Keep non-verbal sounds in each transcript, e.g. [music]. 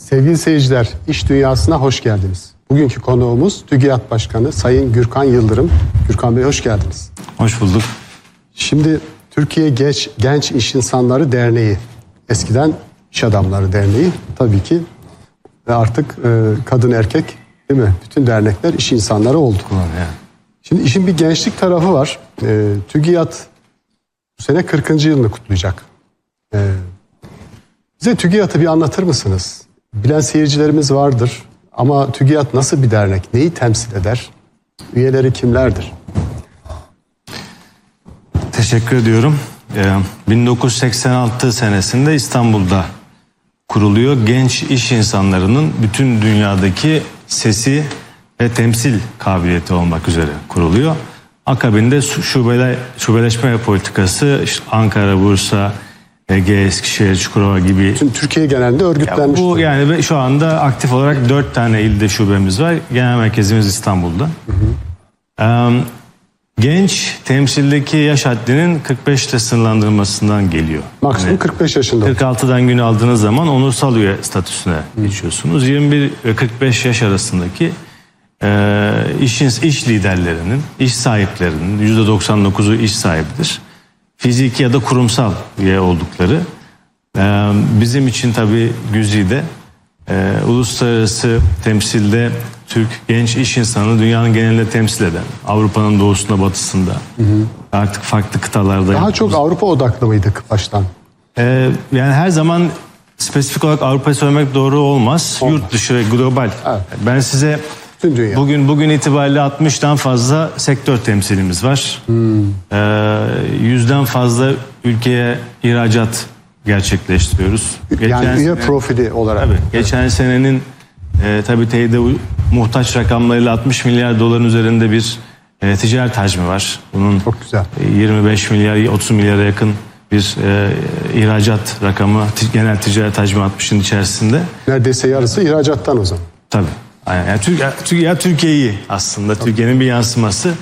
Sevgili seyirciler, iş dünyasına hoş geldiniz. Bugünkü konuğumuz TÜGİAD Başkanı Sayın Gürkan Yıldırım. Gürkan Bey hoş geldiniz. Hoş bulduk. Şimdi Türkiye Genç, Genç İş İnsanları Derneği, eskiden İş Adamları Derneği tabii ki ve artık e, kadın erkek değil mi? Bütün dernekler iş insanları oldu. Şimdi işin bir gençlik tarafı var. E, TÜGİAD bu sene 40. yılını kutlayacak. E, bize TÜGİAD'ı bir anlatır mısınız? Bilen seyircilerimiz vardır ama TÜGİAD nasıl bir dernek? Neyi temsil eder? Üyeleri kimlerdir? Teşekkür ediyorum. Ee, 1986 senesinde İstanbul'da kuruluyor. Genç iş insanlarının bütün dünyadaki sesi ve temsil kabiliyeti olmak üzere kuruluyor. Akabinde şubele, şubeleşme politikası işte Ankara, Bursa, Ege, Eskişehir, Çukurova gibi Tüm Türkiye genelinde Ya örgütlenmiş. bu yani şu anda aktif olarak dört tane ilde şubemiz var. Genel merkezimiz İstanbul'da. Ee, genç temsildeki yaş haddinin 45 ile sınırlandırılmasından geliyor. Maksimum 45 yaşında. 46'dan gün aldığınız zaman onursal üye statüsüne geçiyorsunuz. 21 ve 45 yaş arasındaki e, işin iş liderlerinin, iş sahiplerinin %99'u iş sahibidir. Fiziki ya da kurumsal üye oldukları. E, bizim için tabii Güzide e, uluslararası temsilde Türk genç iş insanı dünyanın genelinde temsil eden, Avrupa'nın doğusunda batısında, artık farklı kıtalarda Daha çok Avrupa odaklı mıydık baştan? ee, yani her zaman spesifik olarak Avrupa'yı söylemek doğru olmaz. Olmaz. Yurt dışı ve global. Evet. Ben size Bütün dünya. bugün bugün itibariyle 60'tan fazla sektör temsilimiz var. Hmm. Ee, fazla ülkeye ihracat gerçekleştiriyoruz. yani üye profili olarak. Tabii. Geçen senenin e, tabii teyide u- muhtaç rakamlarıyla 60 milyar doların üzerinde bir e, ticaret hacmi var. Bunun Çok güzel. e, 25 milyar 30 milyara yakın bir e, ihracat rakamı genel ticaret hacmi 60'ın içerisinde. Neredeyse yarısı ihracattan o zaman. Tabii. Aynen. Yani, Türk, ya, Türk- ya Türkiye'yi aslında Türkiye'nin bir yansıması.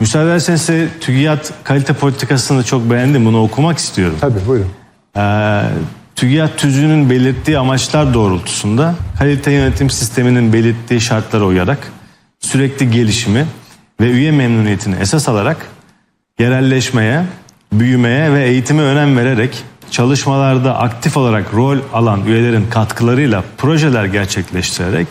Müsaade ederseniz size TÜGİAD kalite politikasını çok beğendim. Bunu okumak istiyorum. Tabii buyurun. Ee, TÜGİAD tüzüğünün belirttiği amaçlar doğrultusunda kalite yönetim sisteminin belirttiği şartlara uyarak sürekli gelişimi ve üye memnuniyetini esas alarak yerelleşmeye, büyümeye ve eğitime önem vererek çalışmalarda aktif olarak rol alan üyelerin katkılarıyla projeler gerçekleştirerek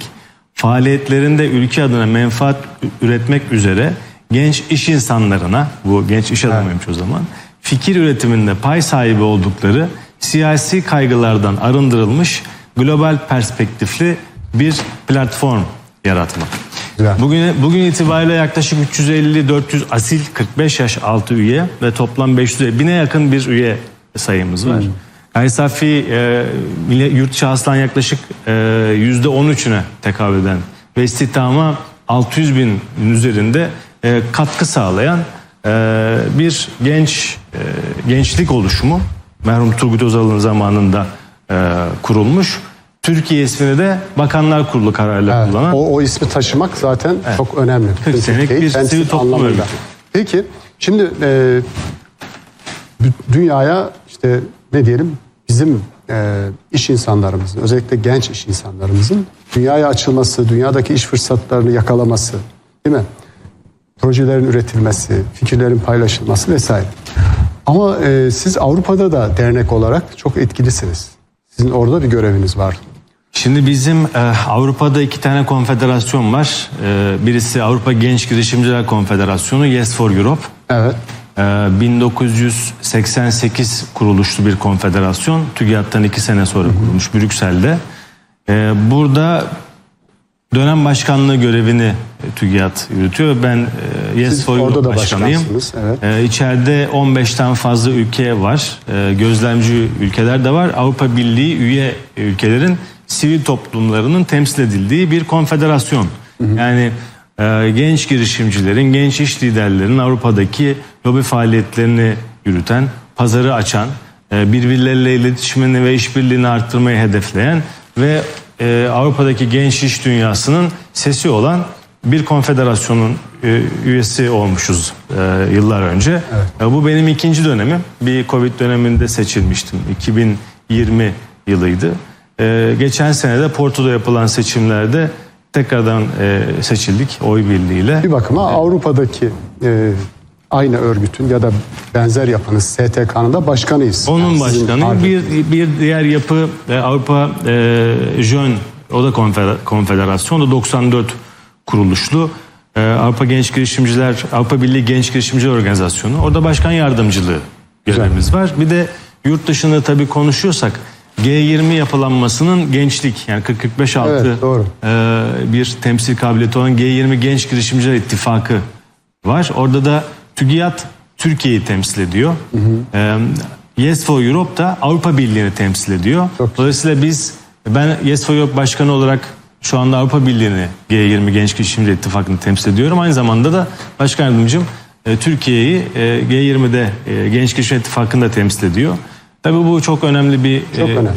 faaliyetlerinde ülke adına menfaat üretmek üzere genç iş insanlarına, bu genç iş adamıymış o zaman, fikir üretiminde pay sahibi oldukları siyasi kaygılardan arındırılmış global perspektifli bir platform yaratmak. Güzel. Bugün bugün itibariyle yaklaşık 350-400 asil 45 yaş altı üye ve toplam 500 bine yakın bir üye sayımız var. Gayri safi e, yurt içi hasılan yaklaşık e, %13'üne tekabül eden ve istihdama 600 bin üzerinde e, katkı sağlayan e, bir genç e, gençlik oluşumu merhum Turgut Özal'ın zamanında e, kurulmuş. Türkiye ismini de Bakanlar Kurulu kararıyla kullanan O, o ismi taşımak zaten çok önemli. Bütün senelik Türkiye'yi bir sivil toplum anlamında. örgütü. Peki şimdi e, dü- dünyaya işte ne diyelim bizim e, iş insanlarımızın özellikle genç iş insanlarımızın dünyaya açılması, dünyadaki iş fırsatlarını yakalaması değil mi? Projelerin üretilmesi, fikirlerin paylaşılması vesaire. Ama e, siz Avrupa'da da dernek olarak çok etkilisiniz. Sizin orada bir göreviniz var. Şimdi bizim e, Avrupa'da iki tane konfederasyon var. E, birisi Avrupa Genç Girişimciler Konfederasyonu Yes for Europe. Evet. E, 1988 kuruluşlu bir konfederasyon. TÜGİAD'dan iki sene sonra kurulmuş Brüksel'de. E, burada dönem başkanlığı görevini TÜGİAD yürütüyor. Ben Yes for Europe başkanıyım. evet. Ee, içeride 15'ten fazla ülke var. Ee, gözlemci ülkeler de var. Avrupa Birliği üye ülkelerin sivil toplumlarının temsil edildiği bir konfederasyon. Yani e, genç girişimcilerin, genç iş liderlerinin Avrupa'daki lobi faaliyetlerini yürüten, pazarı açan, e, birbirleriyle iletişimini ve işbirliğini arttırmayı hedefleyen ve e, Avrupa'daki genç iş dünyasının sesi olan bir konfederasyonun e, üyesi olmuşuz yıllar önce. E, bu benim ikinci dönemim. Bir Covid döneminde seçilmiştim. 2020 yılıydı. geçen sene de Porto'da yapılan seçimlerde tekrardan e, seçildik oy birliğiyle. Bir bakıma Avrupa'daki e, aynı örgütün ya da benzer yapının STK'nın da başkanıyız. Onun Yani başkanı bir bir diğer yapı e, Avrupa e, Jön o da konfer- konfederasyon o da 94 kuruluşlu E, Avrupa Genç Girişimciler Avrupa Birliği Genç Girişimciler Organizasyonu orada başkan yardımcılığı görevimiz var. Bir de yurt dışında tabii konuşuyorsak G20 yapılanmasının gençlik yani 40-45 altı Evet, doğru. e, bir temsil kabiliyeti olan G20 Genç Girişimciler İttifakı var. Orada da TÜGİAD Türkiye'yi temsil ediyor. E, yes for Europe da Avrupa Birliği'ni temsil ediyor. Çok Dolayısıyla biz ben Yes for Europe Başkanı olarak şu anda Avrupa Birliği'ni G20 Genç Girişimciler İttifakı'nı temsil ediyorum. Aynı zamanda da Başkan Yardımcım e, Türkiye'yi e, G20'de e, Genç Girişimciler İttifakı'nda temsil ediyor. Tabii bu çok önemli bir Çok e, önemli.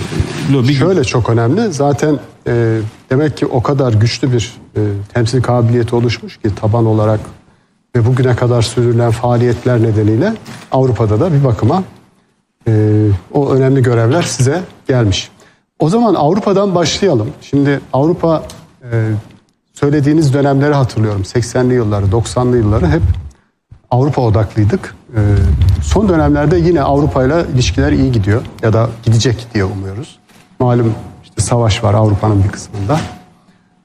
lobi. Şöyle çok önemli. Zaten e, demek ki o kadar güçlü bir e, temsil kabiliyeti oluşmuş ki taban olarak ve bugüne kadar sürdürülen faaliyetler nedeniyle Avrupa'da da bir bakıma e, o önemli görevler size gelmiş. O zaman Avrupa'dan başlayalım. Şimdi Avrupa e, söylediğiniz dönemleri hatırlıyorum. 80'li yılları, 90'lı yılları hep Avrupa odaklıydık. Ee, son dönemlerde yine Avrupa ile ilişkiler iyi gidiyor ya da gidecek diye umuyoruz. Malum işte savaş var Avrupa'nın bir kısmında.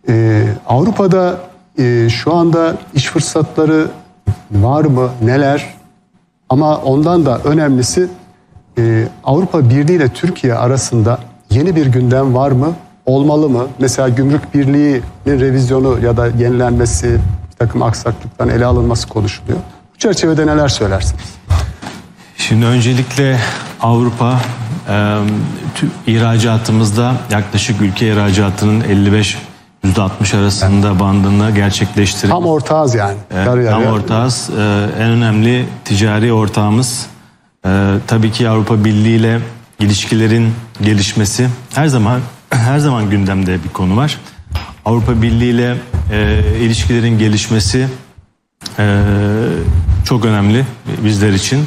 Ee, Avrupa'da e, şu anda iş fırsatları var mı, neler? Ama ondan da önemlisi e, Avrupa Birliği ile Türkiye arasında yeni bir gündem var mı? Olmalı mı? Mesela gümrük birliğinin revizyonu ya da yenilenmesi, bir takım aksaklıktan ele alınması konuşuluyor. Bu çerçevede neler söylersiniz? Şimdi öncelikle Avrupa e, tü- ihracatımızda yaklaşık ülke ihracatının 55 %60 arasında bandını gerçekleştirip Tam ortağız yani. Yarı tam yarıya. ortağız. E, en önemli ticari ortağımız. E, tabii ki Avrupa Birliği ile ilişkilerin gelişmesi her zaman [clears throat] her zaman gündemde bir konu var. Avrupa Birliği ile e, ilişkilerin gelişmesi ee, çok önemli bizler için.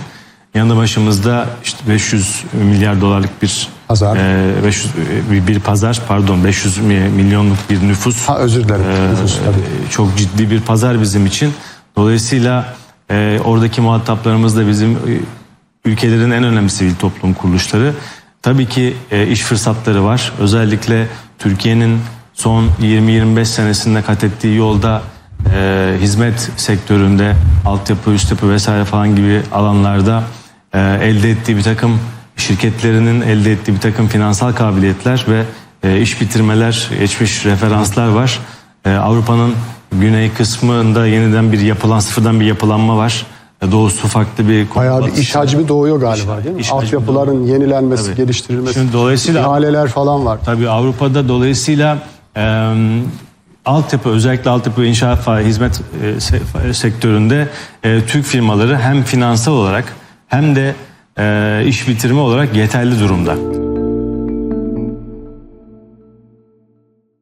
Yanı başımızda işte 500 milyar dolarlık bir Pazar. e, 500 bir, bir pazar pardon 500 mi- milyonluk bir nüfus. Ha özür dilerim. Nüfus, tabii. Ee, çok ciddi bir pazar bizim için. Dolayısıyla e, oradaki muhataplarımız da bizim e, ülkelerin en önemli sivil toplum kuruluşları. Tabii ki e, iş fırsatları var. Özellikle Türkiye'nin son 20-25 senesinde kat ettiği yolda e, hizmet sektöründe altyapı, üst yapı vesaire falan gibi alanlarda e, elde ettiği bir takım şirketlerinin elde ettiği bir takım finansal kabiliyetler ve e, iş bitirmeler, geçmiş referanslar var. E, Avrupa'nın güney kısmında yeniden bir yapılan, sıfırdan bir yapılanma var. E, doğusu farklı bir... Bayağı bir iş hacmi doğuyor galiba değil mi? iş Altyapıların yenilenmesi, Tabii. geliştirilmesi. Şimdi dolayısıyla- ihaleler falan var. Tabii Avrupa'da dolayısıyla e, altyapı özellikle altyapı inşaat hizmet e, se- sektöründe e, Türk firmaları hem finansal olarak hem de e, iş bitirme olarak yeterli durumda.